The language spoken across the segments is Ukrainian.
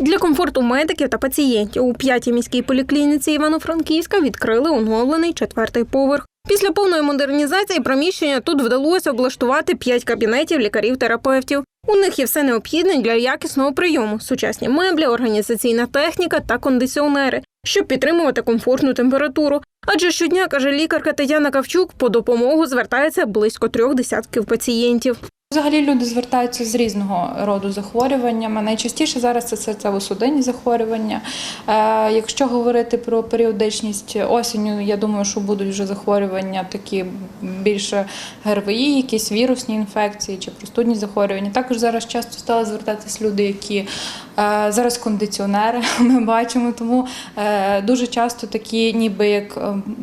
Для комфорту медиків та пацієнтів у п'ятій міській поліклініці Івано-Франківська відкрили оновлений четвертий поверх. Після повної модернізації приміщення тут вдалося облаштувати п'ять кабінетів лікарів-терапевтів. У них є все необхідне для якісного прийому: сучасні меблі, організаційна техніка та кондиціонери, щоб підтримувати комфортну температуру. Адже щодня, каже лікарка Тетяна Кавчук, по допомогу звертається близько трьох десятків пацієнтів. Взагалі люди звертаються з різного роду захворюваннями. Найчастіше зараз це серцево-судинні захворювання. Е, якщо говорити про періодичність осінню, я думаю, що будуть вже захворювання такі більше ГРВІ, якісь вірусні інфекції чи простудні захворювання. Також зараз часто стали звертатись люди, які е, зараз кондиціонери ми бачимо, тому е, дуже часто такі, ніби як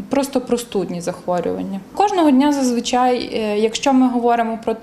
просто простудні захворювання. Кожного дня зазвичай, якщо ми говоримо про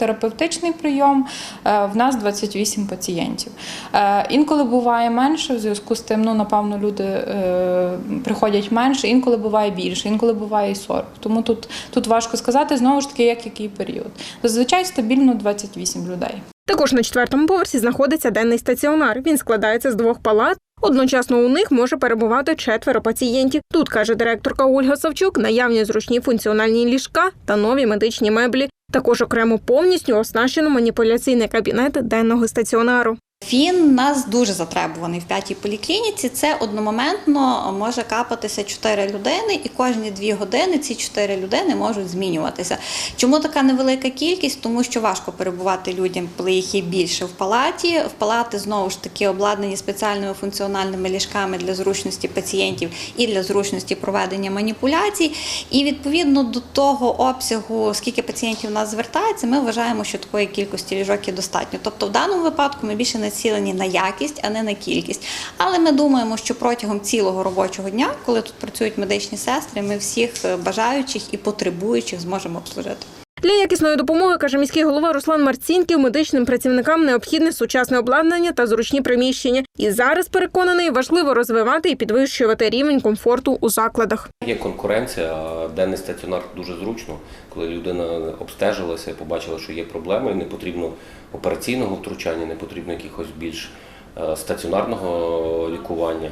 терапевтичний прийом, е, в нас 28 пацієнтів. Е, Інколи буває менше, в зв'язку з тим, ну напевно, люди е, приходять менше, інколи буває більше, інколи буває і 40. Тому тут, тут важко сказати знову ж таки, як який період. Зазвичай стабільно 28 людей. Також на четвертому поверсі знаходиться денний стаціонар. Він складається з двох палат. Одночасно у них може перебувати четверо пацієнтів. Тут каже директорка Ольга Савчук, наявні зручні функціональні ліжка та нові медичні меблі. Також окремо повністю оснащено маніпуляційний кабінет денного стаціонару. Він нас дуже затребуваний в п'ятій поліклініці. Це одномоментно може капатися 4 людини, і кожні 2 години ці 4 людини можуть змінюватися. Чому така невелика кількість? Тому що важко перебувати людям, коли їх є більше в палаті. В палати знову ж таки обладнані спеціальними функціональними ліжками для зручності пацієнтів і для зручності проведення маніпуляцій. І відповідно до того обсягу, скільки пацієнтів у нас звертається, ми вважаємо, що такої кількості ліжок є достатньо. Тобто, в даному випадку ми більше націлені на якість, а не на кількість. Але ми думаємо, що протягом цілого робочого дня, коли тут працюють медичні сестри, ми всіх е, бажаючих і потребуючих зможемо обслужити. Для якісної допомоги, каже міський голова Руслан Марцінків, медичним працівникам необхідне сучасне обладнання та зручні приміщення. І зараз переконаний, важливо розвивати і підвищувати рівень комфорту у закладах. Є конкуренція, денний стаціонар дуже зручно, коли людина обстежилася і побачила, що є проблеми, і не потрібно операційного втручання, не потрібно якихось більш е, стаціонарного лікування.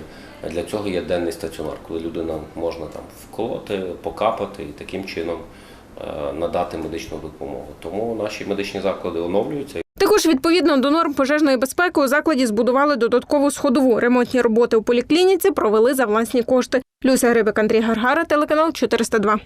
Для цього є денний стаціонар, коли людина можна там вколоти, покапати і таким чином надати медичну допомогу. Тому наші медичні заклади оновлюються. Також відповідно до норм пожежної безпеки у закладі збудували додаткову сходову. Ремонтні роботи у поліклініці провели за власні кошти. Люся Грибик, Андрій Гаргара, телеканал 402.